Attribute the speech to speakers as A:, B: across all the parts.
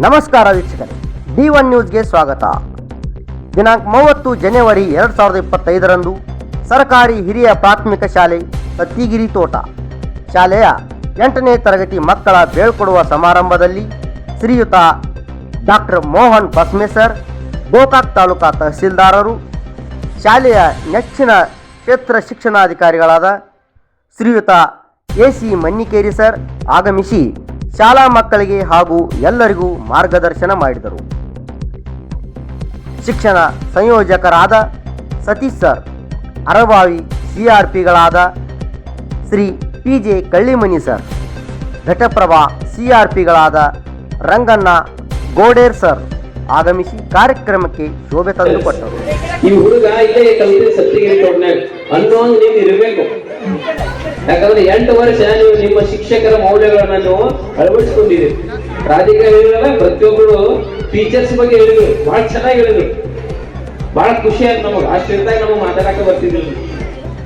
A: ನಮಸ್ಕಾರ ವೀಕ್ಷಕರೇ, D one ನ್ಯೂಸ್ಗೆ ಸ್ವಾಗತ. ದಿನಾಂಕ ಮೂವತ್ತು ಜನವರಿ ಎರಡು ಸಾವಿರದ ಇಪ್ಪತ್ತೈದರಂದು ಸರ್ಕಾರಿ ಹಿರಿಯ ಪ್ರಾಥಮಿಕ ಶಾಲೆ ಸತ್ತಿಗಿರಿ ತೋಟ. ಶಾಲೆಯ ಎಂಟನೇ ತರಗತಿ ಮಕ್ಕಳ ಬೀಳ್ಕೊಡುವ ಸಮಾರಂಭದಲ್ಲಿ ಶ್ರೀಯುತ ಡಾಕ್ಟರ್ ಮೋಹನ್ ಬಸ್ಮೇಸರ್ ಗೋಕಾಕ್ ತಾಲೂಕಾ ತಹಸೀಲ್ದಾರರು, ಶಾಲೆಯ ನೆಚ್ಚಿನ ಕ್ಷೇತ್ರ ಶಿಕ್ಷಣಾಧಿಕಾರಿಗಳಾದ ಶ್ರೀಯುತ ಎ ಸಿ ಮನ್ನಿಕೇರಿ ಸರ್ ಆಗಮಿಸಿ ಶಾಲಾ ಮಕ್ಕಳಿಗೆ ಹಾಗೂ ಎಲ್ಲರಿಗೂ ಮಾರ್ಗದರ್ಶನ ಮಾಡಿದರು. ಶಿಕ್ಷಣ ಸಂಯೋಜಕರಾದ Satish sir, Arabhavi C R ಪಿಗಳಾದ Shri P J Kallimani sir, Ghataprabha C R ಪಿಗಳಾದ Ranganna Goder sir. ಆಗಮಿಸಿ ಕಾರ್ಯಕ್ರಮಕ್ಕೆ ಶೋಭೆ ತಂದುಕೊಟ್ಟರು.
B: ಈ ಹುಡುಗ ಇಲ್ಲೇ ಕಲ್ತಿ ಸತ್ತಿಗೆ ಅನ್ನೋದು ನೀವು ಇರಬೇಕು. ಯಾಕಂದ್ರೆ ಎಂಟು ವರ್ಷ ನೀವು ನಿಮ್ಮ ಶಿಕ್ಷಕರ ಮೌಲ್ಯಗಳನ್ನ ನೀವು ಅಳವಡಿಸ್ಕೊಂಡಿರಿ ರಾಧಿಕಾ ಹೇಳಿದ್ರೆ ಪ್ರತಿಯೊಬ್ಬರು ಟೀಚರ್ಸ್ ಬಗ್ಗೆ ಹೇಳಿದ್ರು. ಬಹಳ ಚೆನ್ನಾಗಿ ಹೇಳಿದ್ರು. ಬಹಳ ಖುಷಿ ಆಯ್ತು ನಮಗ್. ಅಷ್ಟಿರ್ದಾಗ ನಮಗ್ ಮಾತಾಡಕ ಬರ್ತಿದ್ರು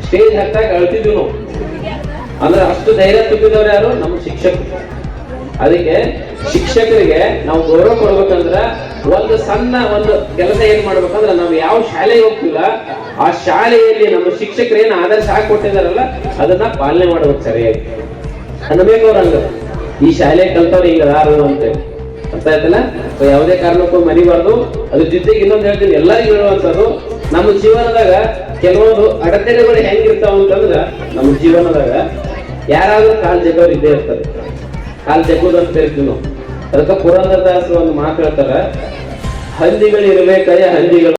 B: ಸ್ಟೇಜ್ ಹತ್ತಾಗ ಅಳ್ತಿದ್ವಿ ನಾವು. ಅಂದ್ರೆ ಅಷ್ಟು ಧೈರ್ಯ ತುಂಬಿದವ್ರು ಯಾರು? ನಮ್ಮ ಶಿಕ್ಷಕರು. ಅದಕ್ಕೆ ಶಿಕ್ಷಕರಿಗೆ ನಾವು ಗೌರವ ಕೊಡ್ಬೇಕಂದ್ರ ಒಂದು ಸಣ್ಣ ಒಂದು ಕೆಲಸ ಏನ್ ಮಾಡ್ಬೇಕಂದ್ರೆ ನಾವು ಯಾವ ಶಾಲೆಗೆ ಹೋಗ್ತಿಲ್ಲ, ಆ ಶಾಲೆಯಲ್ಲಿ ನಮ್ಮ ಶಿಕ್ಷಕರು ಏನು ಆದರ್ಶ ಹಾಕೊಟ್ಟಿದಾರಲ್ಲ ಅದನ್ನ ಪಾಲನೆ ಮಾಡ್ಬೇಕು ಸರಿಯಾಗಿ. ಅನ್ಬೇಕು ಅವ್ರಂಗ ಈ ಶಾಲೆ ಕಲ್ತವ್ರು ಹಿಂಗ ಅದಾರು ಅಂತ ಅರ್ಥ ಆಯ್ತಲ್ಲ? ಯಾವುದೇ ಕಾರಣಕ್ಕೂ ಮರಿಬಾರ್ದು. ಅದ್ರ ಜೊತೆಗೆ ಇನ್ನೊಂದು ಹೇಳ್ತೀನಿ, ಎಲ್ಲರಿಗೂ ಹೇಳುವಂತದ್ದು, ನಮ್ಮ ಜೀವನದಾಗ ಕೆಲವೊಂದು ಅಡೆತಡೆಗಳು ಹೆಂಗಿರ್ತಾವ ಅಂತಂದ್ರ ನಮ್ಮ ಜೀವನದಾಗ ಯಾರಾದ್ರೂ ಕಾಲ್ ಜಗೋರು ಇದ್ದೇ ಇರ್ತಾರೆ ಅಂತ ಕರಿತೀವಿ ನಾವು ಅದಕ್ಕೆ ಪುರಂದರದಾಸರು ಒಂದು ಮಾತು ಹೇಳ್ತಾರ ಹಂದಿಗಳು ಇರ್ಬೇಕಾಯ ಹಂದಿಗಳು